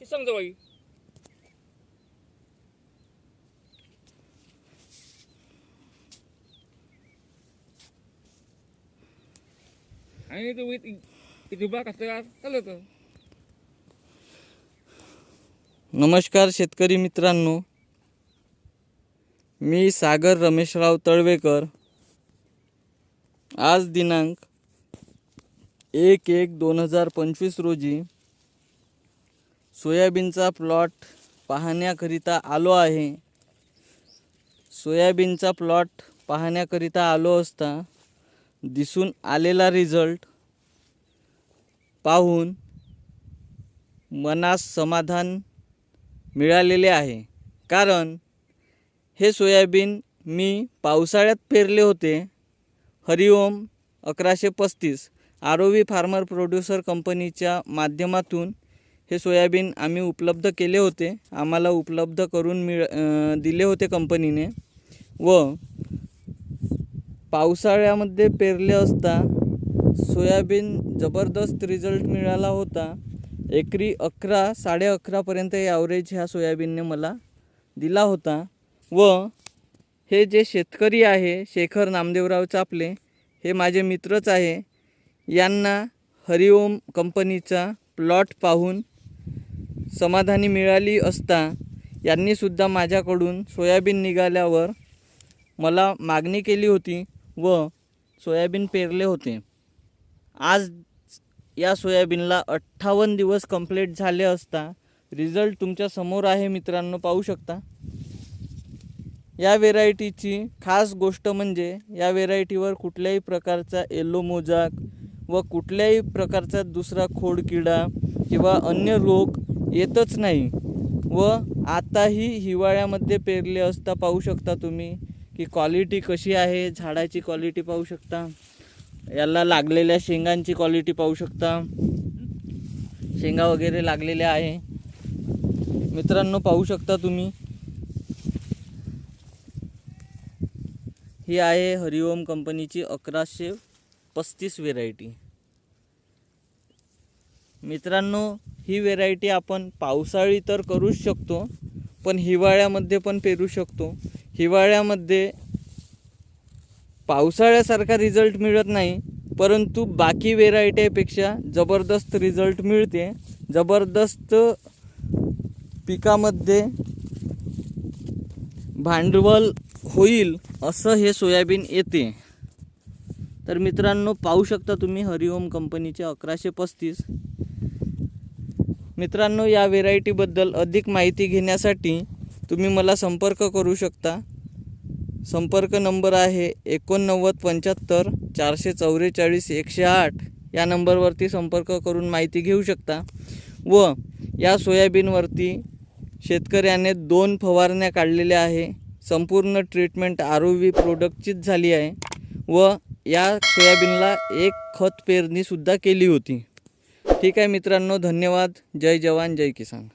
ते समजा बाई. आणि तो इथे बा कसं चालत नमस्कार शेतकरी मित्रांनो. मी सागर रमेशराव तळवेकर. आज दिनांक एक एक दोन हजार पंचवीस रोजी सोयाबीनचा प्लॉट पाहण्याकरिता आलो आहे. सोयाबीनचा प्लॉट पाहण्याकरिता आलो असता दिसून आलेला रिझल्ट पाहून मनास समाधान मिळालेले आहे. कारण हे सोयाबीन मी पावसाळ्यात पेरले होते. हरिओम अकराशे पस्तीस. R O V farmer producer कंपनीच्या माध्यमातून हे सोयाबीन आम्ही उपलब्ध केले होते. आम्हाला उपलब्ध करून मिळ दिले होते कंपनीने. व पावसाळ्यामध्ये पेरले असता सोयाबीन जबरदस्त रिझल्ट मिळाला होता. एकरी अकरा साडे अकरापर्यंत ॲव्हरेज ह्या सोयाबीनने मला दिला होता. व हे जे शेतकरी आहे शेखर नामदेवराव चापले हे माझे मित्रच आहे. यांना हरिओम कंपनीचा प्लॉट पाहून समाधानी मिळाली असता यांनीसुद्धा माझ्याकडून सोयाबीन निघाल्यावर मला मागणी केली होती व सोयाबीन पेरले होते. आज या सोयाबीनला अठ्ठावन्न दिवस कंप्लीट झाले असता रिझल्ट तुमच्यासमोर आहे मित्रांनो पाहू शकता. या व्हेरायटीची खास गोष्ट म्हणजे या व्हेरायटीवर कुठल्याही प्रकारचा येलो मोजाक व कुठल्याही प्रकारचा दुसरा खोडकिडा किंवा अन्य रोग येतच नाही. व आताही हिवाळ्यामध्ये पेरले असता पाहू शकता तुम्ही की क्वालिटी कशी आहे झाडाची क्वालिटी पाहू शकता. याला लागलेल्या शेंगांची क्वालिटी पाहू शकता. शेंगा वगैरे लागलेल्या आहे. मित्रांनो पाहू शकता तुम्ही. ही आहे हरिओम कंपनीची अकराशे पस्तीस व्हेरायटी मित्रांनो ही व्हेरायटी आपण पावसाळी तर करूच शकतो पण हिवाळ्यामध्ये पण पेरू शकतो. हिवाळ्यामध्ये पावसाळ्यासारखा रिझल्ट मिळत नाही परंतु बाकी व्हेरायटीपेक्षा जबरदस्त रिझल्ट मिळते. जबरदस्त पिकामध्ये भांडवल होईल असं हे सोयाबीन येते. तर मित्रांनो पाहू शकता तुम्ही हरिओम कंपनीचे अकराशे पस्तीस. मित्रांनो या व्हेरायटीबद्दल अधिक माहिती घेण्यासाठी तुम्ही मला संपर्क करू शकता. संपर्क नंबर आहे एकोणनव्वद पंच्याहत्तर चारशे चौवेचाळीस एकशे आठ. या नंबरवरती संपर्क करून माहिती घेऊ शकता. व या सोयाबीनवरती शेतकऱ्याने दोन फवारण्या काढलेल्या आहे. संपूर्ण ट्रीटमेंट आर ओ व्ही प्रोडक्टचीच झाली आहे. व या सोयाबीनला एक खत पेरणीसुद्धा केली होती. ठीक आहे मित्रांनो धन्यवाद. जय जवान जय किसान.